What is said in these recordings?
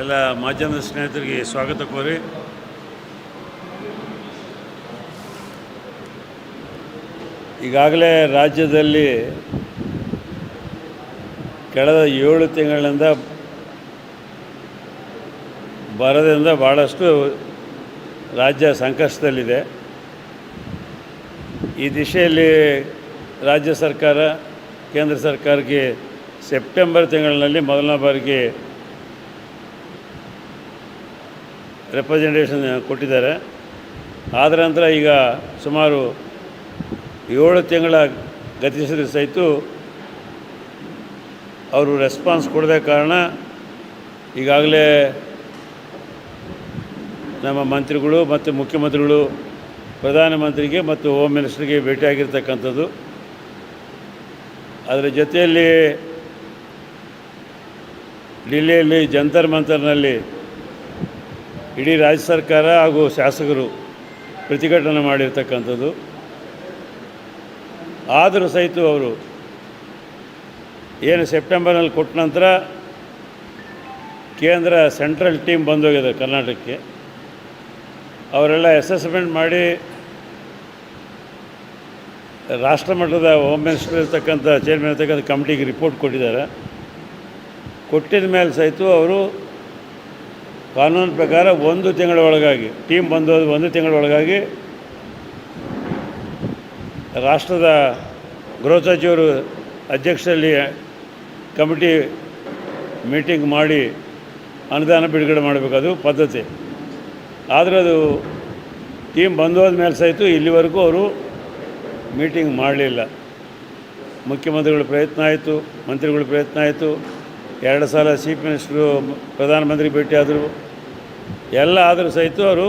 ಎಲ್ಲ ಮಾಧ್ಯಮದ ಸ್ನೇಹಿತರಿಗೆ ಸ್ವಾಗತ ಕೋರಿ. ಈಗಾಗಲೇ ರಾಜ್ಯದಲ್ಲಿ ಕಳೆದ ಏಳು ತಿಂಗಳಿಂದ ಬರದಿಂದ ಭಾಳಷ್ಟು ರಾಜ್ಯ ಸಂಕಷ್ಟದಲ್ಲಿದೆ. ಈ ದಿಶೆಯಲ್ಲಿ ರಾಜ್ಯ ಸರ್ಕಾರ, ಕೇಂದ್ರ ಸರ್ಕಾರಕ್ಕೆ ಸೆಪ್ಟೆಂಬರ್ ತಿಂಗಳಿನಲ್ಲಿ ಮೊದಲನೇ ಬಾರಿಗೆ ರೆಪ್ರೆಸೆಂಟೇಷನ್ ಕೊಟ್ಟಿದ್ದಾರೆ. ಆದ ನಂತರ ಈಗ ಸುಮಾರು ಏಳು ತಿಂಗಳ ಗತಿಸಿದ ಸಹಿತ ಅವರು ರೆಸ್ಪಾನ್ಸ್ ಕೊಡದೆ ಕಾರಣ ಈಗಾಗಲೇ ನಮ್ಮ ಮಂತ್ರಿಗಳು ಮತ್ತು ಮುಖ್ಯಮಂತ್ರಿಗಳು ಪ್ರಧಾನಮಂತ್ರಿಗೆ ಮತ್ತು ಹೋಮ್ ಮಿನಿಸ್ಟರ್ಗೆ ಭೇಟಿಯಾಗಿರ್ತಕ್ಕಂಥದ್ದು. ಅದರ ಜೊತೆಯಲ್ಲಿ ಡಿಲ್ಲಿಯಲ್ಲಿ ಜಂತರ್ ಮಂತರ್ನಲ್ಲಿ ಇಡೀ ರಾಜ್ಯ ಸರ್ಕಾರ ಹಾಗೂ ಶಾಸಕರು ಪ್ರತಿಭಟನೆ ಮಾಡಿರ್ತಕ್ಕಂಥದ್ದು. ಆದರೂ ಸಹಿತ ಅವರು ಏನು ಸೆಪ್ಟೆಂಬರ್ನಲ್ಲಿ ಕೊಟ್ಟ ನಂತರ ಕೇಂದ್ರ ಸೆಂಟ್ರಲ್ ಟೀಮ್ ಬಂದೋಗಿದೆ ಕರ್ನಾಟಕಕ್ಕೆ. ಅವರೆಲ್ಲ ಅಸೆಸ್ಮೆಂಟ್ ಮಾಡಿ ರಾಷ್ಟ್ರ ಮಟ್ಟದ ಹೋಮ್ ಮಿನಿಸ್ಟರ್ ಇರ್ತಕ್ಕಂಥ, ಚೇರ್ಮನ್ ಇರ್ತಕ್ಕಂಥ ಕಮಿಟಿಗೆ ರಿಪೋರ್ಟ್ ಕೊಟ್ಟಿದ್ದಾರೆ. ಕೊಟ್ಟಿದ ಮೇಲೆ ಸಹಿತ ಅವರು ಕಾನೂನು ಪ್ರಕಾರ ಒಂದು ತಿಂಗಳ ಒಳಗಾಗಿ ಟೀಮ್ ಬಂದೋದು ಒಂದು ತಿಂಗಳ ಒಳಗಾಗಿ ರಾಷ್ಟ್ರದ ಗೃಹ ಸಚಿವರು ಅಧ್ಯಕ್ಷರಲ್ಲಿ ಕಮಿಟಿ ಮೀಟಿಂಗ್ ಮಾಡಿ ಅನುದಾನ ಬಿಡುಗಡೆ ಮಾಡಬೇಕದು ಪದ್ಧತಿ. ಆದರೆ ಅದು ಟೀಮ್ ಬಂದೋದ ಮೇಲೆ ಸಹಿತ ಇಲ್ಲಿವರೆಗೂ ಅವರು ಮೀಟಿಂಗ್ ಮಾಡಲಿಲ್ಲ. ಮುಖ್ಯಮಂತ್ರಿಗಳ ಪ್ರಯತ್ನ ಆಯಿತು, ಮಂತ್ರಿಗಳ ಪ್ರಯತ್ನ ಆಯಿತು. ಎರಡು ಸಲ ಚೀಫ್ ಮಿನಿಸ್ಟ್ರು, ಪ್ರಧಾನಮಂತ್ರಿ ಭೇಟಿಯಾದರು ಎಲ್ಲ ಆದರೂ ಸಹಿತ ಅವರು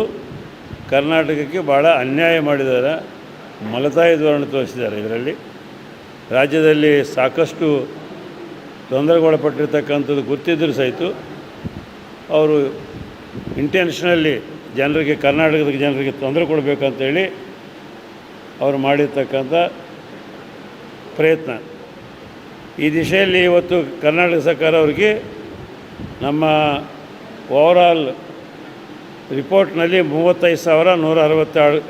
ಕರ್ನಾಟಕಕ್ಕೆ ಭಾಳ ಅನ್ಯಾಯ ಮಾಡಿದ್ದಾರೆ. ಮಲತಾಯಿ ಧೋರಣೆ ತೋರಿಸಿದ್ದಾರೆ ಇದರಲ್ಲಿ. ರಾಜ್ಯದಲ್ಲಿ ಸಾಕಷ್ಟು ತೊಂದರೆಗೊಳಪಟ್ಟಿರ್ತಕ್ಕಂಥದ್ದು ಗೊತ್ತಿದ್ದರೂ ಸಹಿತ ಅವರು ಇಂಟೆನ್ಷನಲ್ಲಿ ಜನರಿಗೆ, ಕರ್ನಾಟಕದ ಜನರಿಗೆ ತೊಂದರೆ ಕೊಡಬೇಕಂತೇಳಿ ಅವರು ಮಾಡಿರ್ತಕ್ಕಂಥ ಪ್ರಯತ್ನ. ಈ ದಿಶೆಯಲ್ಲಿ ಇವತ್ತು ಕರ್ನಾಟಕ ಸರ್ಕಾರ ಅವರಿಗೆ ನಮ್ಮ ಓವರಾಲ್ ರಿಪೋರ್ಟ್ನಲ್ಲಿ ಮೂವತ್ತೈದು ಸಾವಿರ ನೂರ ಅರವತ್ತೆರಡು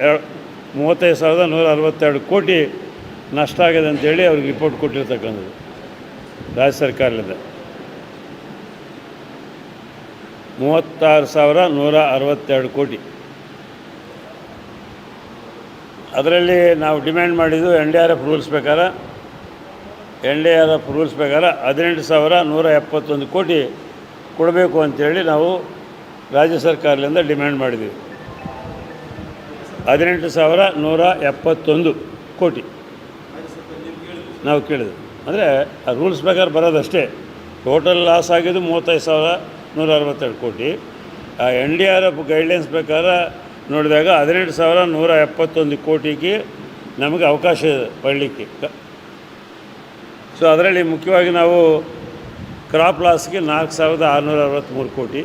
ಮೂವತ್ತೈದು ಸಾವಿರದ ನೂರ ಅರವತ್ತೆರಡು ಕೋಟಿ ನಷ್ಟ ಆಗಿದೆ ಅಂತೇಳಿ ಅವ್ರಿಗೆ ರಿಪೋರ್ಟ್ ಕೊಟ್ಟಿರ್ತಕ್ಕಂಥದ್ದು ರಾಜ್ಯ ಸರ್ಕಾರದಿಂದ. ಮೂವತ್ತಾರು ಸಾವಿರ ನೂರ ಅರವತ್ತೆರಡು ಕೋಟಿ. ಅದರಲ್ಲಿ ನಾವು ಡಿಮ್ಯಾಂಡ್ ಮಾಡಿದ್ದು N D R F rules ಪ್ರಕಾರ N D R F rules ಪ್ರಕಾರ ಹದಿನೆಂಟು ಸಾವಿರ ನೂರ ಎಪ್ಪತ್ತೊಂದು ಕೋಟಿ ಕೊಡಬೇಕು ಅಂತೇಳಿ ನಾವು ರಾಜ್ಯ ಸರ್ಕಾರದಿಂದ ಡಿಮ್ಯಾಂಡ್ ಮಾಡಿದ್ದೀವಿ. ಹದಿನೆಂಟು ಸಾವಿರ ನೂರ ಎಪ್ಪತ್ತೊಂದು ಕೋಟಿ. ನಾವು ಕೇಳಿದ್ವಿ. ಅಂದರೆ ಆ ರೂಲ್ಸ್ ಪ್ರಕಾರ ಬರೋದಷ್ಟೇ. ಟೋಟಲ್ ಲಾಸ್ ಆಗಿದ್ದು ಮೂವತ್ತೈದು ಸಾವಿರ ನೂರ ಅರವತ್ತೆರಡು ಕೋಟಿ. ಆ N D R F guidelines ಪ್ರಕಾರ ನೋಡಿದಾಗ ಹದಿನೆಂಟು ಸಾವಿರ ನೂರ ಎಪ್ಪತ್ತೊಂದು ಕೋಟಿಗೆ ನಮಗೆ ಅವಕಾಶ ಪಡಲಿಕ್ಕೆ ಕ- ಸೊ ಅದರಲ್ಲಿ ಮುಖ್ಯವಾಗಿ ನಾವು ಕ್ರಾಪ್ ಲಾಸ್ಗೆ ನಾಲ್ಕು ಸಾವಿರದ ಆರುನೂರ ಅರವತ್ತ್ಮೂರು ಕೋಟಿ.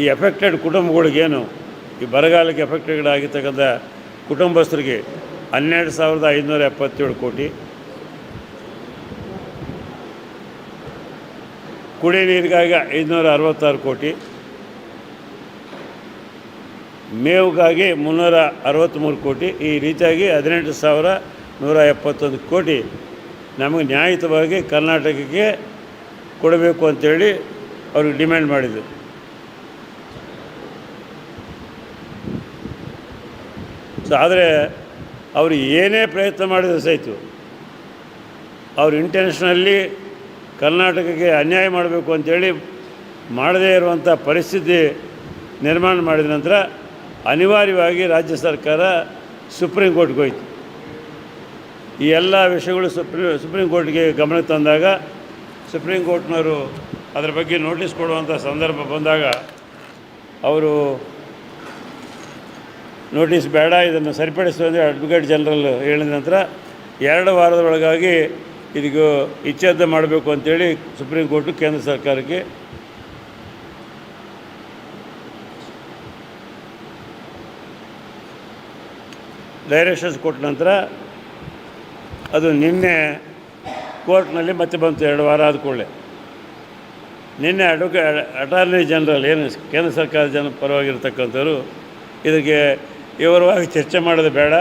ಈ ಎಫೆಕ್ಟೆಡ್ ಕುಟುಂಬಗಳಿಗೇನು ಈ ಬರಗಾಲಕ್ಕೆ ಎಫೆಕ್ಟೆಡ್ ಆಗಿರ್ತಕ್ಕಂಥ ಕುಟುಂಬಸ್ಥರಿಗೆ ಹನ್ನೆರಡು ಸಾವಿರದ ಐದುನೂರ ಎಪ್ಪತ್ತೇಳು ಕೋಟಿ. ಕುಡಿ ನೀರಿಗಾಗಿ ಐದುನೂರ ಅರವತ್ತಾರು ಕೋಟಿ. ಮೇವುಗಾಗಿ ಮುನ್ನೂರ ಅರವತ್ತ್ಮೂರು ಕೋಟಿ. ಈ ರೀತಿಯಾಗಿ ಹದಿನೆಂಟು ಸಾವಿರ ನೂರ ಎಪ್ಪತ್ತೊಂದು ಕೋಟಿ ನಮಗೆ ನ್ಯಾಯಯುತವಾಗಿ ಕರ್ನಾಟಕಕ್ಕೆ ಕೊಡಬೇಕು ಅಂತೇಳಿ ಅವ್ರಿಗೆ ಡಿಮ್ಯಾಂಡ್ ಮಾಡಿದರು. ಸೊ ಆದರೆ ಅವರು ಏನೇ ಪ್ರಯತ್ನ ಮಾಡಿದ್ರು ಸಹಿತು ಅವ್ರ ಇಂಟೆನ್ಷನಲ್ಲಿ ಕರ್ನಾಟಕಕ್ಕೆ ಅನ್ಯಾಯ ಮಾಡಬೇಕು ಅಂತೇಳಿ ಮಾಡದೇ ಇರುವಂಥ ಪರಿಸ್ಥಿತಿ ನಿರ್ಮಾಣ ಮಾಡಿದ ನಂತರ ಅನಿವಾರ್ಯವಾಗಿ ರಾಜ್ಯ ಸರ್ಕಾರ ಸುಪ್ರೀಂ ಕೋರ್ಟ್ಗೆ ಹೋಯಿತು. ಈ ಎಲ್ಲ ವಿಷಯಗಳು ಸುಪ್ರೀಂ ಸುಪ್ರೀಂ ಕೋರ್ಟ್ಗೆ ಗಮನಕ್ಕೆ ತಂದಾಗ ಸುಪ್ರೀಂ ಕೋರ್ಟ್ನವರು ಅದರ ಬಗ್ಗೆ ನೋಟಿಸ್ ಕೊಡುವಂಥ ಸಂದರ್ಭ ಬಂದಾಗ ಅವರು ನೋಟಿಸ್ ಬೇಡ, ಇದನ್ನು ಸರಿಪಡಿಸುವಂತೆ ಅಡ್ವೊಕೇಟ್ ಜನರಲ್ ಹೇಳಿದ ನಂತರ ಎರಡು ವಾರದ ಒಳಗಾಗಿ ಇದಕ್ಕೆ ಇಚ್ಛಾದ ಮಾಡಬೇಕು ಅಂತೇಳಿ ಸುಪ್ರೀಂ ಕೋರ್ಟು ಕೇಂದ್ರ ಸರ್ಕಾರಕ್ಕೆ ಡೈರೆಕ್ಷನ್ಸ್ ಕೊಟ್ಟ ನಂತರ ಅದು ನಿನ್ನೆ ಕೋರ್ಟ್ನಲ್ಲಿ ಮತ್ತೆ ಬಂತು, ಎರಡು ವಾರ ಆದ ಕೂಡಲೇ. ನಿನ್ನೆ ಅಡ್ವೊಕೇ, ಅಟಾರ್ನಿ ಜನರಲ್, ಏನು ಕೇಂದ್ರ ಸರ್ಕಾರ ಜನ ಪರವಾಗಿರ್ತಕ್ಕಂಥವ್ರು, ಇದಕ್ಕೆ ವಿವರವಾಗಿ ಚರ್ಚೆ ಮಾಡೋದು ಬೇಡ.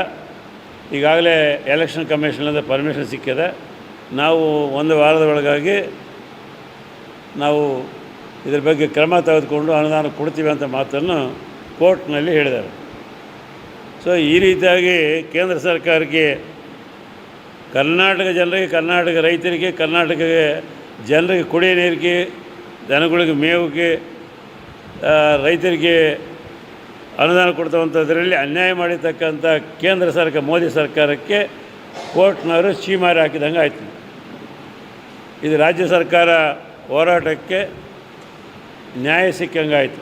ಈಗಾಗಲೇ ಎಲೆಕ್ಷನ್ ಕಮಿಷನಿಂದ ಪರ್ಮಿಷನ್ ಸಿಕ್ಕಿದೆ. ನಾವು ಒಂದು ವಾರದ ಒಳಗಾಗಿ ನಾವು ಇದ್ರ ಬಗ್ಗೆ ಕ್ರಮ ತೆಗೆದುಕೊಂಡು ಅನುದಾನ ಕೊಡ್ತೀವಿ ಅಂತ ಮಾತನ್ನು ಕೋರ್ಟ್ನಲ್ಲಿ ಹೇಳಿದ್ದಾರೆ. ಸೊ ಈ ರೀತಿಯಾಗಿ ಕೇಂದ್ರ ಸರ್ಕಾರಕ್ಕೆ ಕರ್ನಾಟಕ ಜನರಿಗೆ, ಕರ್ನಾಟಕ ರೈತರಿಗೆ ಕರ್ನಾಟಕಕ್ಕೆ ಜನರಿಗೆ ಕುಡಿಯ ನೀರಿಗೆ, ದನಗಳಿಗೆ, ಮೇವಿಗೆ ರೈತರಿಗೆ ಅನುದಾನ ಕೊಡ್ತಕ್ಕಂಥದ್ರಲ್ಲಿ ಅನ್ಯಾಯ ಮಾಡಿರ್ತಕ್ಕಂಥ ಕೇಂದ್ರ ಸರ್ಕಾರ, ಮೋದಿ ಸರ್ಕಾರಕ್ಕೆ ಕೋರ್ಟ್ನವರು ಚೀಮಾರಿ ಹಾಕಿದಂಗೆ ಆಯ್ತು. ಇದು ರಾಜ್ಯ ಸರ್ಕಾರ ಹೋರಾಟಕ್ಕೆ ನ್ಯಾಯ ಸಿಕ್ಕಂಗೆ ಆಯಿತು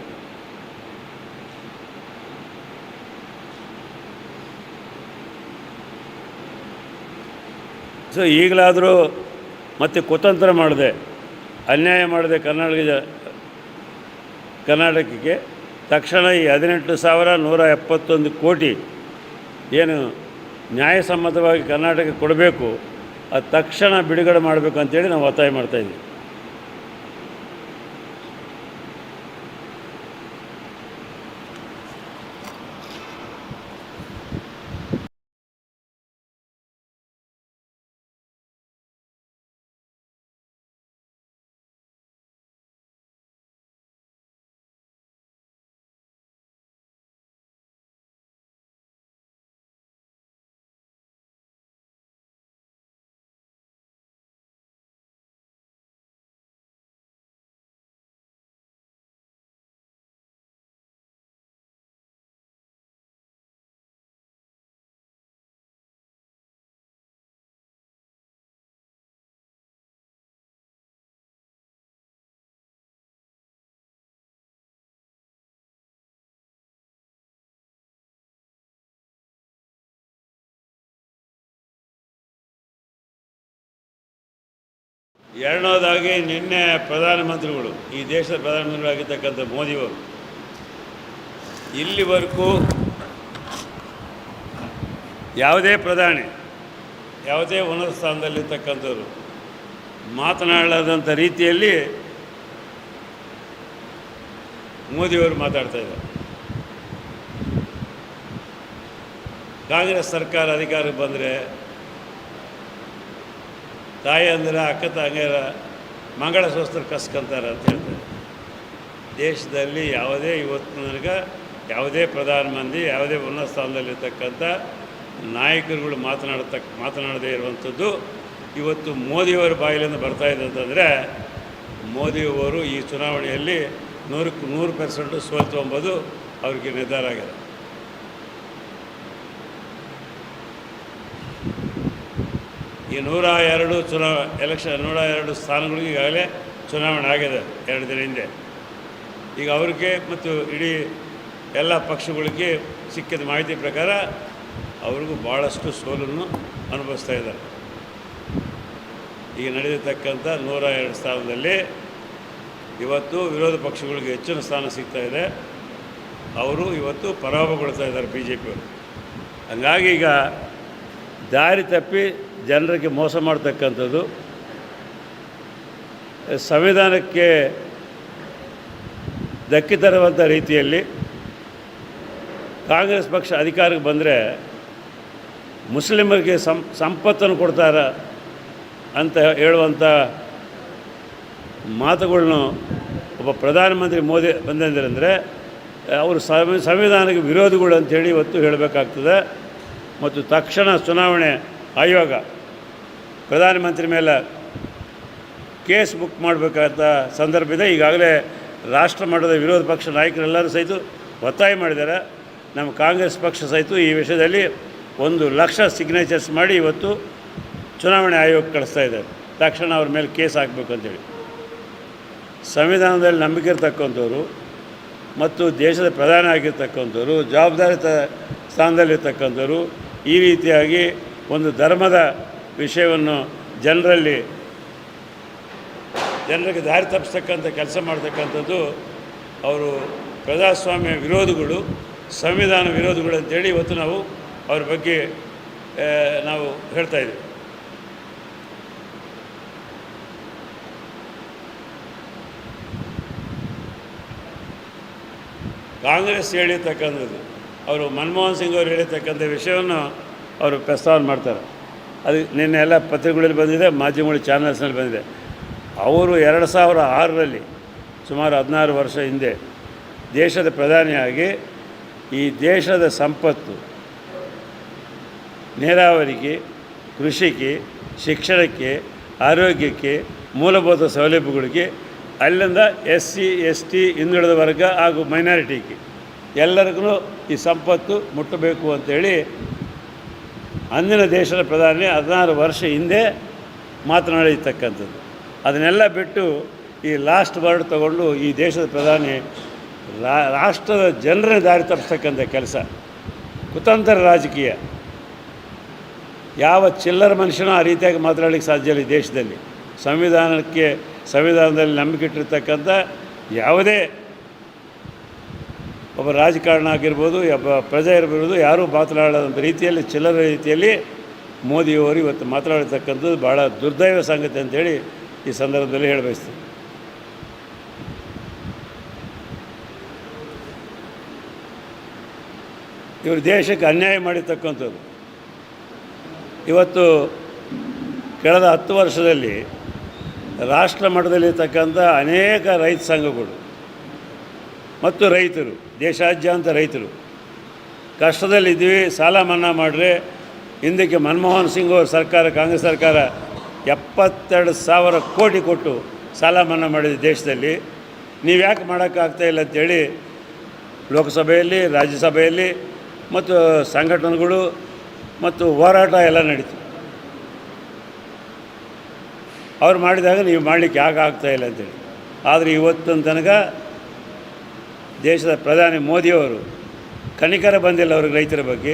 ಸೊ ಈಗಲಾದರೂ ಮತ್ತೆ ಕುತಂತ್ರ ಮಾಡಿದೆ, ಅನ್ಯಾಯ ಮಾಡಿದೆ ಕರ್ನಾಟಕ ಕರ್ನಾಟಕಕ್ಕೆ ತಕ್ಷಣ ಈ ಹದಿನೆಂಟು ಸಾವಿರ ನೂರ ಎಪ್ಪತ್ತೊಂದು ಕೋಟಿ ಏನು ನ್ಯಾಯಸಮ್ಮತವಾಗಿ ಕರ್ನಾಟಕಕ್ಕೆ ಕೊಡಬೇಕು, ಅದು ತಕ್ಷಣ ಬಿಡುಗಡೆ ಮಾಡಬೇಕು ಅಂತೇಳಿ ನಾವು ಒತ್ತಾಯ ಮಾಡ್ತಾಯಿದ್ವಿ ಎರಡನೇದಾಗಿ ನಿನ್ನೆ ಪ್ರಧಾನಮಂತ್ರಿಗಳು, ಈ ದೇಶದ ಪ್ರಧಾನಮಂತ್ರಿಗಳಾಗಿರ್ತಕ್ಕಂಥ ಮೋದಿಯವರು, ಇಲ್ಲಿವರೆಗೂ ಯಾವುದೇ ಪ್ರಧಾನಿ, ಯಾವುದೇ ಉನ್ನತ ಸ್ಥಾನದಲ್ಲಿರ್ತಕ್ಕಂಥವ್ರು ಮಾತನಾಡದಂಥ ರೀತಿಯಲ್ಲಿ ಮೋದಿಯವರು ಮಾತಾಡ್ತಾ ಇದ್ದಾರೆ. ಕಾಂಗ್ರೆಸ್ ಸರ್ಕಾರ ಅಧಿಕಾರಕ್ಕೆ ಬಂದರೆ ತಾಯಿ ಅಂದ್ರೆ ಅಕ್ಕ ತಂಗಿಯರ ಮಂಗಳಸೂತ್ರ ಕಸ್ಕೊಂತಾರೆ ಅಂತ ಹೇಳ್ತಾರೆ. ದೇಶದಲ್ಲಿ ಯಾವುದೇ ಇವತ್ತು ನನಗೆ ಯಾವುದೇ ಪ್ರಧಾನಮಂತ್ರಿ ಯಾವುದೇ ಉನ್ನತ ಸ್ಥಾನದಲ್ಲಿರ್ತಕ್ಕಂಥ ನಾಯಕರುಗಳು ಮಾತನಾಡತಕ್ಕ ಮಾತನಾಡದೇ ಇರುವಂಥದ್ದು ಇವತ್ತು ಮೋದಿಯವರ ಬಾಯಿಲಿಂದ ಬರ್ತಾ ಇದೆ ಅಂತಂದರೆ ಮೋದಿಯವರು ಈ ಚುನಾವಣೆಯಲ್ಲಿ ನೂರಕ್ಕೆ ನೂರು ಪರ್ಸೆಂಟು ಸೋಲ್ತು ಎಂಬುದು ಅವ್ರಿಗೆ ನಿರ್ಧಾರ ಆಗಿದೆ. ಈ ನೂರ ಎರಡು ಚುನಾವ ಎಲೆಕ್ಷನ್ ನೂರ ಎರಡು ಸ್ಥಾನಗಳಿಗೆ ಈಗಾಗಲೇ ಚುನಾವಣೆ ಆಗಿದೆ ಎರಡು ದಿನ ಹಿಂದೆ. ಈಗ ಅವ್ರಿಗೆ ಮತ್ತು ಇಡೀ ಎಲ್ಲ ಪಕ್ಷಗಳಿಗೆ ಸಿಕ್ಕಿದ ಮಾಹಿತಿ ಪ್ರಕಾರ ಅವ್ರಿಗೂ ಭಾಳಷ್ಟು ಸೋಲನ್ನು ಅನುಭವಿಸ್ತಾ ಇದ್ದಾರೆ. ಈಗ ನಡೆದಿರ್ತಕ್ಕಂಥ ನೂರ ಎರಡು ಸ್ಥಾನದಲ್ಲಿ ಇವತ್ತು ವಿರೋಧ ಪಕ್ಷಗಳಿಗೆ ಹೆಚ್ಚಿನ ಸ್ಥಾನ ಸಿಗ್ತಾ ಇದೆ. ಅವರು ಇವತ್ತು ಪರಾಭವಗೊಳ್ತಾ ಇದ್ದಾರೆ ಬಿ ಜೆ ಪಿಯವರು ಹಂಗಾಗಿ ಈಗ ದಾರಿ ತಪ್ಪಿ ಜನರಿಗೆ ಮೋಸ ಮಾಡ್ತಕ್ಕಂಥದ್ದು. ಸಂವಿಧಾನಕ್ಕೆ ಧಕ್ಕೆ ತರುವಂಥ ರೀತಿಯಲ್ಲಿ ಕಾಂಗ್ರೆಸ್ ಪಕ್ಷ ಅಧಿಕಾರಕ್ಕೆ ಬಂದರೆ ಮುಸ್ಲಿಮರಿಗೆ ಸಂಪತ್ತನ್ನು ಕೊಡ್ತಾರ ಅಂತ ಹೇಳುವಂಥ ಮಾತುಗಳನ್ನು ಒಬ್ಬ ಪ್ರಧಾನಮಂತ್ರಿ ಮೋದಿ ಬಂದಂದ್ರೆ ಅವರು ಸಂವಿ- ಸಂವಿಧಾನಕ್ಕೆ ವಿರೋಧಿಗಳು ಹೇಳಿ ಇವತ್ತು ಹೇಳಬೇಕಾಗ್ತದೆ. ಮತ್ತು ತಕ್ಷಣ ಚುನಾವಣೆ ಆಯೋಗ ಪ್ರಧಾನಮಂತ್ರಿ ಮೇಲೆ ಕೇಸ್ ಬುಕ್ ಮಾಡಬೇಕಾದ ಸಂದರ್ಭ ಇದೆ. ಈಗಾಗಲೇ ರಾಷ್ಟ್ರ ಮಟ್ಟದ ವಿರೋಧ ಪಕ್ಷ ನಾಯಕರೆಲ್ಲರೂ ಸಹಿತ ಒತ್ತಾಯ ಮಾಡಿದ್ದಾರೆ. ನಮ್ಮ ಕಾಂಗ್ರೆಸ್ ಪಕ್ಷ ಸಹಿತ ಈ ವಿಷಯದಲ್ಲಿ ಒಂದು ಲಕ್ಷ ಸಿಗ್ನೇಚರ್ಸ್ ಮಾಡಿ ಇವತ್ತು ಚುನಾವಣೆ ಆಯೋಗ ಕಳಿಸ್ತಾ ಇದ್ದಾರೆ ತಕ್ಷಣ ಅವ್ರ ಮೇಲೆ ಕೇಸ್ ಹಾಕಬೇಕು ಅಂತೇಳಿ. ಸಂವಿಧಾನದಲ್ಲಿ ನಂಬಿಕೆ ಇರ್ತಕ್ಕಂಥವ್ರು ಮತ್ತು ದೇಶದ ಪ್ರಧಾನ ಆಗಿರ್ತಕ್ಕಂಥವ್ರು, ಜವಾಬ್ದಾರಿತ ಸ್ಥಾನದಲ್ಲಿರ್ತಕ್ಕಂಥವ್ರು ಈ ರೀತಿಯಾಗಿ ಒಂದು ಧರ್ಮದ ವಿಷಯವನ್ನು ಜನರಲ್ಲಿ, ಜನರಿಗೆ ದಾರಿ ತಪ್ಪಿಸ್ತಕ್ಕಂಥ ಕೆಲಸ ಮಾಡ್ತಕ್ಕಂಥದ್ದು ಅವರು ಪ್ರಜಾಸ್ವಾಮ್ಯ ವಿರೋಧಿಗಳು, ಸಂವಿಧಾನ ವಿರೋಧಿಗಳು ಅಂತೇಳಿ ಇವತ್ತು ನಾವು ಅವ್ರ ಬಗ್ಗೆ ನಾವು ಹೇಳ್ತಾ ಇದ್ದೀವಿ. ಕಾಂಗ್ರೆಸ್ ಹೇಳಿರ್ತಕ್ಕಂಥದ್ದು, ಅವರು ಮನಮೋಹನ್ ಸಿಂಗ್ ಅವರು ಹೇಳಿರ್ತಕ್ಕಂಥ ವಿಷಯವನ್ನು ಅವರು ಪ್ರಸ್ತಾವನೆ ಮಾಡ್ತಾರೆ. ಅದು ನಿನ್ನೆ ಎಲ್ಲ ಪತ್ರಿಕೆಗಳಲ್ಲಿ ಬಂದಿದೆ, ಮಾಧ್ಯಮಗಳು ಚಾನಲ್ಸ್ನಲ್ಲಿ ಬಂದಿದೆ. ಅವರು ಎರಡು ಸಾವಿರ ಆರರಲ್ಲಿ ಸುಮಾರು ಹದಿನಾರು ವರ್ಷ ಹಿಂದೆ ದೇಶದ ಪ್ರಧಾನಿಯಾಗಿ ಈ ದೇಶದ ಸಂಪತ್ತು, ನೀರಾವರಿಗೆ, ಕೃಷಿಗೆ, ಶಿಕ್ಷಣಕ್ಕೆ, ಆರೋಗ್ಯಕ್ಕೆ, ಮೂಲಭೂತ ಸೌಲಭ್ಯಗಳಿಗೆ, ಅಲ್ಲಿಂದ ಎಸ್ ಸಿ, ಎಸ್ ಟಿ, ಹಿಂದುಳಿದ ವರ್ಗ ಹಾಗೂ ಮೈನಾರಿಟಿಗೆ ಎಲ್ಲರಿಗೂ ಈ ಸಂಪತ್ತು ಮುಟ್ಟಬೇಕು ಅಂತೇಳಿ ಅಂದಿನ ದೇಶದ ಪ್ರಧಾನಿ ಹದಿನಾರು ವರ್ಷ ಹಿಂದೆ ಮಾತನಾಡಿರ್ತಕ್ಕಂಥದ್ದು. ಅದನ್ನೆಲ್ಲ ಬಿಟ್ಟು ಈ ಲಾಸ್ಟ್ ವರ್ಡ್ ತಗೊಂಡು ಈ ದೇಶದ ಪ್ರಧಾನಿ ರಾಷ್ಟ್ರದ ಜನರನ್ನ ದಾರಿ ತಪ್ಪಿಸ್ತಕ್ಕಂಥ ಕೆಲಸ. ಕುತಂತ್ರ ರಾಜಕೀಯ. ಯಾವ ಚಿಲ್ಲರ ಮನುಷ್ಯನೂ ಆ ರೀತಿಯಾಗಿ ಮಾತನಾಡಲಿಕ್ಕೆ ಸಾಧ್ಯ ಇಲ್ಲ ಈ ದೇಶದಲ್ಲಿ. ಸಂವಿಧಾನಕ್ಕೆ, ಸಂವಿಧಾನದಲ್ಲಿ ನಂಬಿಕೆ ಇಟ್ಟಿರ್ತಕ್ಕಂಥ ಯಾವುದೇ ಒಬ್ಬ ರಾಜಕಾರಣ ಆಗಿರ್ಬೋದು, ಒಬ್ಬ ಪ್ರಜೆ ಇರ್ಬೋದು ಯಾರೂ ಮಾತನಾಡೋದಂಥ ರೀತಿಯಲ್ಲಿ, ಚಿಲ್ಲರ ರೀತಿಯಲ್ಲಿ ಮೋದಿಯವರು ಇವತ್ತು ಮಾತನಾಡಿರ್ತಕ್ಕಂಥದ್ದು ಭಾಳ ದುರ್ದೈವ ಸಂಗತಿ ಅಂತೇಳಿ ಈ ಸಂದರ್ಭದಲ್ಲಿ ಹೇಳಬಯಸ್ತೀನಿ. ಇವರು ದೇಶಕ್ಕೆ ಅನ್ಯಾಯ ಮಾಡಿರ್ತಕ್ಕಂಥದ್ದು. ಇವತ್ತು ಕಳೆದ ಹತ್ತು ವರ್ಷದಲ್ಲಿ ರಾಷ್ಟ್ರ ಮಟ್ಟದಲ್ಲಿರ್ತಕ್ಕಂಥ ಅನೇಕ ರೈತ ಸಂಘಗಳು ಮತ್ತು ರೈತರು, ದೇಶಾದ್ಯಂತ ರೈತರು. ಕಷ್ಟದಲ್ಲಿದ್ದೀವಿ ಸಾಲ ಮನ್ನಾ ಮಾಡಿದ್ರೆ ಹಿಂದಕ್ಕೆ ಮನಮೋಹನ್ ಸಿಂಗ್ ಅವ್ರ ಸರ್ಕಾರ, ಕಾಂಗ್ರೆಸ್ ಸರ್ಕಾರ ಎಪ್ಪತ್ತೆರಡು ಸಾವಿರ ಕೋಟಿ ಕೊಟ್ಟು ಸಾಲ ಮನ್ನಾ ಮಾಡಿದೆ ದೇಶದಲ್ಲಿ. ನೀವು ಯಾಕೆ ಮಾಡೋಕ್ಕಾಗ್ತಾ ಇಲ್ಲ ಅಂತೇಳಿ ಲೋಕಸಭೆಯಲ್ಲಿ, ರಾಜ್ಯಸಭೆಯಲ್ಲಿ ಮತ್ತು ಸಂಘಟನೆಗಳು ಮತ್ತು ಹೋರಾಟ ಎಲ್ಲ ನಡೀತು. ಅವ್ರು ಮಾಡಿದಾಗ ನೀವು ಮಾಡಲಿಕ್ಕೆ ಯಾಕೆ ಆಗ್ತಾಯಿಲ್ಲ ಅಂತೇಳಿ. ಆದರೆ ಇವತ್ತಿನ ತನಕ ದೇಶದ ಪ್ರಧಾನಿ ಮೋದಿಯವರು ಕನಿಕರ ಬಂದಿಲ್ಲ ಅವ್ರಿಗೆ ರೈತರ ಬಗ್ಗೆ.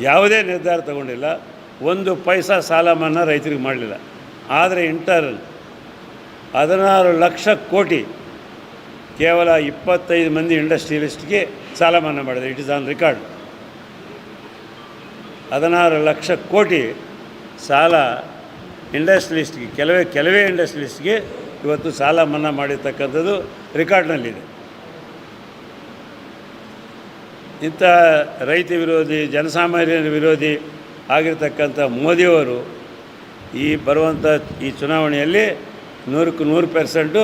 ಯಾವುದೇ ನಿರ್ಧಾರ ತಗೊಂಡಿಲ್ಲ. ಒಂದು ಪೈಸಾ ಸಾಲ ಮನ್ನಾ ರೈತರಿಗೆ ಮಾಡಲಿಲ್ಲ. ಆದರೆ ಇಂಟರ್ ಹದಿನಾರು ಲಕ್ಷ ಕೋಟಿ ಕೇವಲ ಇಪ್ಪತ್ತೈದು ಮಂದಿ ಇಂಡಸ್ಟ್ರಿಯಲಿಸ್ಟ್ಗೆ ಸಾಲ ಮನ್ನಾ ಮಾಡಿದೆ ಇಟ್ ಇಸ್ ಆನ್ ರೆಕಾರ್ಡ್ ಹದಿನಾರು ಲಕ್ಷ ಕೋಟಿ ಸಾಲ ಇಂಡಸ್ಟ್ರಿಯಲಿಸ್ಟ್ಗೆ, ಕೆಲವೇ ಕೆಲವೇ ಇಂಡಸ್ಟ್ರಿಯಲಿಸ್ಟ್ಗೆ ಇವತ್ತು ಸಾಲ ಮನ್ನಾ ಮಾಡಿರ್ತಕ್ಕಂಥದ್ದು ರೆಕಾರ್ಡ್ನಲ್ಲಿದೆ ಇಂಥ ರೈತ ವಿರೋಧಿ, ಜನಸಾಮಾನ್ಯರ ವಿರೋಧಿ ಆಗಿರ್ತಕ್ಕಂಥ ಮೋದಿಯವರು ಈ ಬರುವಂಥ ಈ ಚುನಾವಣೆಯಲ್ಲಿ ನೂರಕ್ಕೆ ನೂರು ಪರ್ಸೆಂಟು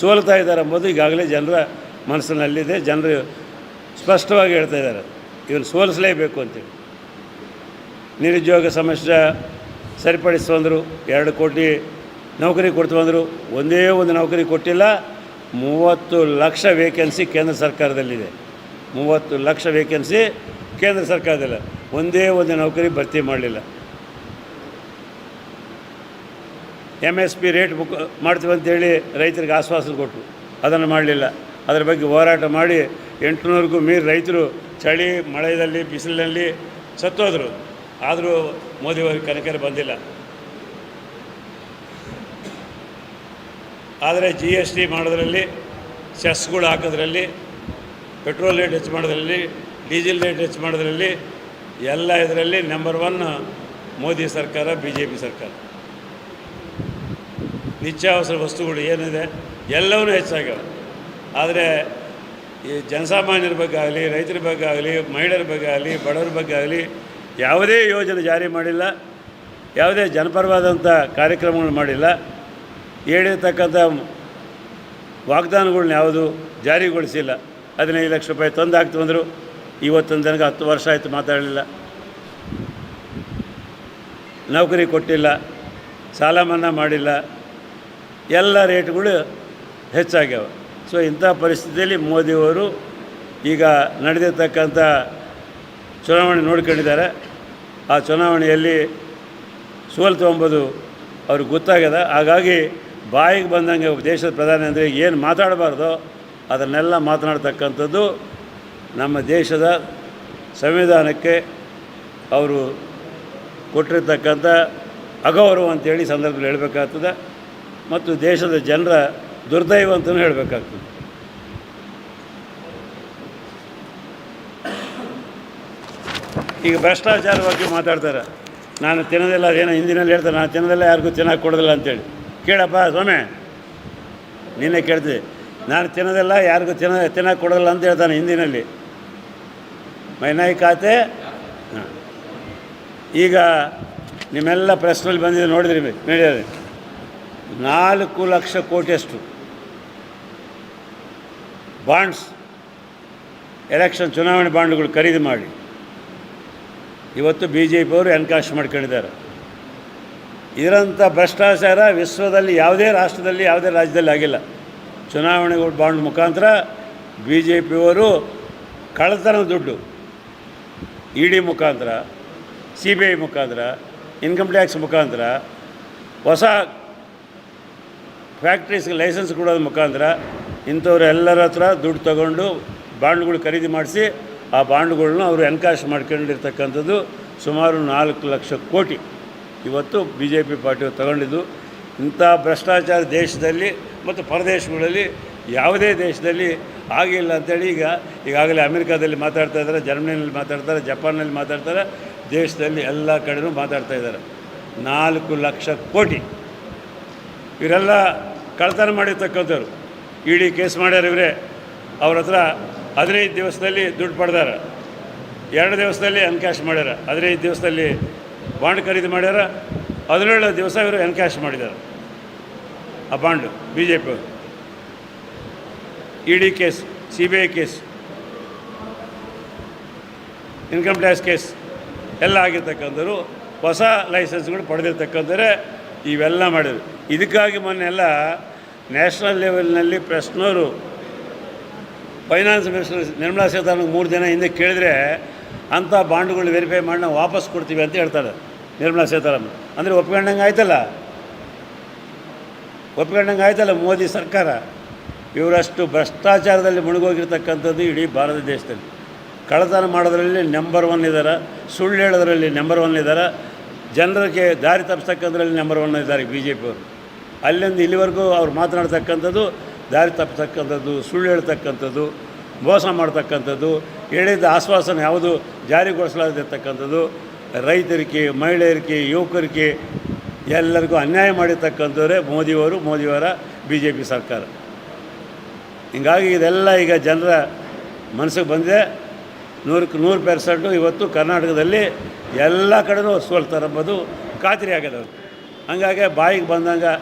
ಸೋಲ್ತಾ ಇದ್ದಾರೆ ಅಂಬೋದು ಈಗಾಗಲೇ ಜನರ ಮನಸ್ಸಿನಲ್ಲಿದೆ. ಜನರು ಸ್ಪಷ್ಟವಾಗಿ ಹೇಳ್ತಾ ಇದ್ದಾರೆ. ಇವ್ರು ಸೋಲಿಸಲೇಬೇಕು ಅಂತೇಳಿ. ನಿರುದ್ಯೋಗ ಸಮಸ್ಯೆ ಸರಿಪಡಿಸ್ತಂದರು ಎರಡು ಕೋಟಿ ನೌಕರಿ ಕೊಡ್ತೀವಂದರು ಒಂದೇ ಒಂದು ನೌಕರಿ ಕೊಟ್ಟಿಲ್ಲ, ಮೂವತ್ತು ಲಕ್ಷ ವೇಕೆನ್ಸಿ ಕೇಂದ್ರ ಸರ್ಕಾರದಲ್ಲಿದೆ. ಮೂವತ್ತು ಲಕ್ಷ ವೇಕೆನ್ಸಿ ಕೇಂದ್ರ ಸರ್ಕಾರದಲ್ಲ. ಒಂದೇ ಒಂದು ನೌಕರಿ ಭರ್ತಿ ಮಾಡಲಿಲ್ಲ. M S P rate book ಮಾಡ್ತೀವಿ ಅಂತೇಳಿ ರೈತರಿಗೆ ಆಶ್ವಾಸನೆ ಕೊಟ್ಟರು ಅದನ್ನು ಮಾಡಲಿಲ್ಲ. ಅದರ ಬಗ್ಗೆ ಹೋರಾಟ ಮಾಡಿ ಎಂಟುನೂರಿಗೂ ಮೀರಿ ರೈತರು ಚಳಿ, ಮಳೆಯಲ್ಲಿ, ಬಿಸಿಲಿನಲ್ಲಿ ಸತ್ತೋದ್ರು. ಆದರೂ ಮೋದಿಯವರಿಗೆ ಕನಕರೆ ಬಂದಿಲ್ಲ. ಆದರೆ ಜಿ ಎಸ್ ಟಿ ಮಾಡೋದ್ರಲ್ಲಿ ಸೆಸ್ಗಳು ಹಾಕೋದ್ರಲ್ಲಿ ಪೆಟ್ರೋಲ್ ರೇಟ್ ಹೆಚ್ಚು ಮಾಡೋದ್ರಲ್ಲಿ, ಡೀಸೆಲ್ ರೇಟ್ ಹೆಚ್ಚು ಮಾಡೋದ್ರಲ್ಲಿ ಎಲ್ಲ ಇದರಲ್ಲಿ ನಂಬರ್ ಒನ್ ಮೋದಿ ಸರ್ಕಾರ ಬಿ ಜೆ ಪಿ ಸರ್ಕಾರ. ನಿತ್ಯಾವಸರ ವಸ್ತುಗಳು ಏನಿದೆ ಎಲ್ಲವೂ ಹೆಚ್ಚಾಗ್ಯಾವ. ಆದರೆ ಈ ಜನಸಾಮಾನ್ಯರ ಬಗ್ಗೆ ಆಗಲಿ, ರೈತರ ಬಗ್ಗೆ ಆಗಲಿ, ಮಹಿಳೆಯರ ಬಗ್ಗೆ ಆಗಲಿ, ಬಡವರ ಬಗ್ಗೆ ಆಗಲಿ, ಯಾವುದೇ ಯೋಜನೆ ಜಾರಿ ಮಾಡಿಲ್ಲ, ಯಾವುದೇ ಜನಪರವಾದಂಥ ಕಾರ್ಯಕ್ರಮಗಳು ಮಾಡಿಲ್ಲ. ಹೇಳಿರ್ತಕ್ಕಂಥ ವಾಗ್ದಾನಗಳನ್ನ ಯಾವುದು ಜಾರಿಗೊಳಿಸಿಲ್ಲ. ಹದಿನೈದು ಲಕ್ಷ ರೂಪಾಯಿ ತಂದು ಹಾಕ್ತು ಅಂದರು ಇವತ್ತೊಂದು ನನಗೆ ಹತ್ತು ವರ್ಷ ಆಯಿತು ಮಾತಾಡಲಿಲ್ಲ. ನೌಕರಿ ಕೊಟ್ಟಿಲ್ಲ, ಸಾಲ ಮನ್ನಾ ಮಾಡಿಲ್ಲ, ಎಲ್ಲ ರೇಟ್ಗಳು ಹೆಚ್ಚಾಗ್ಯಾವ. ಸೊ ಇಂಥ ಪರಿಸ್ಥಿತಿಯಲ್ಲಿ ಮೋದಿಯವರು ಈಗ ನಡೆದಿರ್ತಕ್ಕಂಥ ಚುನಾವಣೆ ನೋಡ್ಕೊಂಡಿದ್ದಾರೆ. ಆ ಚುನಾವಣೆಯಲ್ಲಿ ಸೋಲು ಎಂಬುದು ಅವ್ರಿಗೆ ಗೊತ್ತಾಗ್ಯದ. ಹಾಗಾಗಿ ಬಾಯಿಗೆ ಬಂದಂಗೆ ದೇಶದ ಪ್ರಧಾನಿ ಅಂದರೆ ಏನು ಮಾತಾಡಬಾರ್ದೋ ಅದನ್ನೆಲ್ಲ ಮಾತನಾಡ್ತಕ್ಕಂಥದ್ದು ನಮ್ಮ ದೇಶದ ಸಂವಿಧಾನಕ್ಕೆ ಅವರು ಕೊಟ್ಟಿರ್ತಕ್ಕಂಥ ಅಗೌರವ ಅಂತೇಳಿ ಸಂದರ್ಭದಲ್ಲಿ ಹೇಳಬೇಕಾಗ್ತದೆ ಮತ್ತು ದೇಶದ ಜನರ ದುರ್ದೈವ ಅಂತಲೂ ಹೇಳಬೇಕಾಗ್ತದೆ. ಈಗ ಭ್ರಷ್ಟಾಚಾರ ಬಗ್ಗೆ ಮಾತಾಡ್ತಾರೆ. ನಾನು ತಿನ್ನೋದಿಲ್ಲ ಅದೇನೋ ಹಿಂದಿನಲ್ಲಿ ಹೇಳ್ತಾರೆ, ನಾನು ತಿನ್ನೋದಿಲ್ಲ ಯಾರಿಗೂ ತಿನ್ನೋಕೆ ಕೊಡೋದಿಲ್ಲ ಅಂತೇಳಿ. ಕೇಳಪ್ಪ ಸ್ವಾಮಿ, ನಿನ್ನೆ ಕೇಳ್ತಿದ್ದೆ. ನಾನು ತಿನ್ನೋದಿಲ್ಲ, ಯಾರಿಗೂ ತಿನ್ನ ತಿನ್ನೋಕೆ ಕೊಡೋದಿಲ್ಲ ಅಂತ ಹೇಳ್ತಾನೆ ಹಿಂದಿನಲ್ಲಿ. ಮೈನಾಯಿ ಖಾತೆ? ಈಗ ನಿಮ್ಮೆಲ್ಲ ಪ್ರೆಸ್ನಲ್ಲಿ ಬಂದಿದೆ, ನೋಡಿದ್ರಿ ಮೀಡಿಯಾದಲ್ಲಿ. ನಾಲ್ಕು ಲಕ್ಷ ಕೋಟಿಯಷ್ಟು ಬಾಂಡ್ಸ್, ಎಲೆಕ್ಷನ್ ಚುನಾವಣೆ ಬಾಂಡ್ಗಳು ಖರೀದಿ ಮಾಡಿ. ಇವತ್ತು ಬಿ ಜೆ ಪಿಯವರು ಎನ್ಕಾಶ್ ಮಾಡ್ಕೊಂಡಿದ್ದಾರೆ. ಇದರಂಥ ಭ್ರಷ್ಟಾಚಾರ ವಿಶ್ವದಲ್ಲಿ ಯಾವುದೇ ರಾಷ್ಟ್ರದಲ್ಲಿ, ಯಾವುದೇ ರಾಜ್ಯದಲ್ಲಿ ಆಗಿಲ್ಲ. ಚುನಾವಣೆಗಳು ಬಾಂಡ್ ಮುಖಾಂತರ ಬಿ ಜೆ ಪಿಯವರು ಕಳ್ಳತನ ದುಡ್ಡು ಇ ಡಿ ಮುಖಾಂತರ ಸಿ ಬಿ ಐ ಮುಖಾಂತರ, ಇನ್ಕಮ್ ಟ್ಯಾಕ್ಸ್ ಮುಖಾಂತರ, ಹೊಸ ಫ್ಯಾಕ್ಟ್ರೀಸ್ಗೆ ಲೈಸೆನ್ಸ್ ಕೊಡೋದ್ರ ಮುಖಾಂತರ ಇಂಥವ್ರು ಎಲ್ಲರ ಹತ್ರ ದುಡ್ಡು ತಗೊಂಡು ಬಾಂಡ್ಗಳು ಖರೀದಿ ಮಾಡಿಸಿ ಆ ಬಾಂಡ್ಗಳನ್ನ ಅವರು ಎನ್ಕಾಶ್ ಮಾಡ್ಕೊಂಡಿರ್ತಕ್ಕಂಥದ್ದು ಸುಮಾರು ನಾಲ್ಕು ಲಕ್ಷ ಕೋಟಿ. ಇವತ್ತು ಬಿ ಜೆ ಪಿ ಪಾರ್ಟಿಯವರು ತಗೊಂಡಿದ್ದು ಇಂಥ ಭ್ರಷ್ಟಾಚಾರ ದೇಶದಲ್ಲಿ ಮತ್ತು ಪರದೇಶಗಳಲ್ಲಿ ಯಾವುದೇ ದೇಶದಲ್ಲಿ ಆಗಿಲ್ಲ ಅಂತೇಳಿ ಈಗ ಈಗಾಗಲೇ ಅಮೆರಿಕಾದಲ್ಲಿ ಮಾತಾಡ್ತಾ ಇದ್ದಾರೆ, ಜರ್ಮನಿಯಲ್ಲಿ ಮಾತಾಡ್ತಾರೆ ಜಪಾನ್ನಲ್ಲಿ ಮಾತಾಡ್ತಾರೆ ದೇಶದಲ್ಲಿ ಎಲ್ಲ ಕಡೆಯೂ ಮಾತಾಡ್ತಾ ಇದ್ದಾರೆ. ನಾಲ್ಕು ಲಕ್ಷ ಕೋಟಿ. ಇವರೆಲ್ಲ ಕಳ್ತನ ಮಾಡಿರ್ತಕ್ಕಂಥವ್ರು. ಇಡಿ ಕೇಸ್ ಮಾಡ್ಯಾರ ಇವರೇ. ಅವ್ರ ಹತ್ರ ಹದಿನೈದು ದಿವಸದಲ್ಲಿ ದುಡ್ಡು ಪಡೆದಾರ. ಎರಡು ದಿವಸದಲ್ಲಿ ಅನ್ಕ್ಯಾಶ್ ಮಾಡ್ಯಾರ. ಹದಿನೈದು ದಿವಸದಲ್ಲಿ ಬಾಂಡ್ ಖರೀದಿ ಮಾಡ್ಯಾರ. ಹದಿನೇಳು ದಿವಸ ಇವರು ಎನ್ಕ್ಯಾಶ್ ಮಾಡಿದ್ದಾರೆ. ಆ bond B J P E D case C B I case, income tax case ಎಲ್ಲ ಆಗಿರ್ತಕ್ಕಂಥವ್ರು ಹೊಸ ಲೈಸೆನ್ಸ್ಗಳು ಪಡೆದಿರ್ತಕ್ಕಂಥವ್ರೆ ಇವೆಲ್ಲ ಮಾಡಿದ್ರು. ಇದಕ್ಕಾಗಿ ಮೊನ್ನೆಲ್ಲ ನ್ಯಾಷನಲ್ ಲೆವೆಲ್ನಲ್ಲಿ ಪ್ರೆಸ್ನವರು ಫೈನಾನ್ಸ್ ಮಿನಿಸ್ಟರ್ ನಿರ್ಮಲಾ ಸೀತಾರಾಮನ್ ಮೂರು ದಿನ ಹಿಂದೆ ಕೇಳಿದ್ರೆ ಅಂಥ ಬಾಂಡ್ಗಳು ವೆರಿಫೈ ಮಾಡಿ ನಾವು ವಾಪಸ್ ಕೊಡ್ತೀವಿ ಅಂತ ಹೇಳ್ತಾರೆ. ನಿರ್ಮಲಾ ಸೀತಾರಾಮನ್. ಅಂದರೆ ಒಪ್ಕೊಂಡಂಗೆ ಆಯ್ತಲ್ಲ? ಒಪ್ಕೊಂಡಂಗೆ ಆಯ್ತಲ್ಲ ಮೋದಿ ಸರ್ಕಾರ? ಇವರಷ್ಟು ಭ್ರಷ್ಟಾಚಾರದಲ್ಲಿ ಮುಳುಗೋಗಿರ್ತಕ್ಕಂಥದ್ದು ಇಡೀ ಭಾರತ ದೇಶದಲ್ಲಿ. ಕಳ್ಳತನ ಮಾಡೋದರಲ್ಲಿ ನಂಬರ್ ಒನ್ ಇದ್ದಾರೆ ಸುಳ್ಳು ಹೇಳೋದ್ರಲ್ಲಿ ನಂಬರ್ ಒನ್ ಇದ್ದಾರೆ ಜನರಿಗೆ ದಾರಿ ತಪ್ಪಿಸ್ತಕ್ಕಂಥದ್ರಲ್ಲಿ ನಂಬರ್ ಒನ್ ಇದ್ದಾರೆ ಬಿ ಜೆ ಪಿಯವರು ಅಲ್ಲಿಂದ ಇಲ್ಲಿವರೆಗೂ ಅವ್ರು ಮಾತನಾಡ್ತಕ್ಕಂಥದ್ದು, ದಾರಿ ತಪ್ಪಿಸ್ತಕ್ಕಂಥದ್ದು, ಸುಳ್ಳು ಹೇಳ್ತಕ್ಕಂಥದ್ದು, ಮೋಸ ಮಾಡ್ತಕ್ಕಂಥದ್ದು, ಹೇಳಿದ ಆಶ್ವಾಸನೆ ಯಾವುದು ಜಾರಿಗೊಳಿಸಲಾಗಿರ್ತಕ್ಕಂಥದ್ದು ರೈತರಿಗೆ, ಮಹಿಳೆಯರಿಗೆ, ಯುವಕರಿಗೆ ಎಲ್ಲರಿಗೂ ಅನ್ಯಾಯ ಮಾಡಿರ್ತಕ್ಕಂಥವರೇ ಮೋದಿಯವರು, ಮೋದಿಯವರ ಬಿ ಜೆ ಪಿ ಸರ್ಕಾರ. ಹಿಂಗಾಗಿ ಇದೆಲ್ಲ ಈಗ ಜನರ ಮನಸ್ಸಿಗೆ ಬಂದಿದೆ. ನೂರಕ್ಕೆ ನೂರು ಪರ್ಸೆಂಟು ಇವತ್ತು ಕರ್ನಾಟಕದಲ್ಲಿ ಎಲ್ಲ ಕಡೆನೂ ಸೋಲ್ತಾರೆ ಎಂಬುದು ಖಾತ್ರಿ ಅವ್ರಿಗೆ ಹಂಗಾಗಿ ಬಾಯಿಗೆ ಬಂದಂಗೆ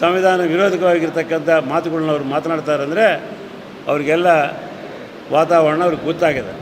ಸಂವಿಧಾನ ವಿರೋಧಕವಾಗಿರ್ತಕ್ಕಂಥ ಮಾತುಗಳನ್ನ ಅವ್ರು ಮಾತನಾಡ್ತಾರೆ ಅಂದರೆ ಅವ್ರಿಗೆಲ್ಲ ವಾತಾವರಣ ಅವ್ರಿಗೆ ಗೊತ್ತಾಗಿದೆ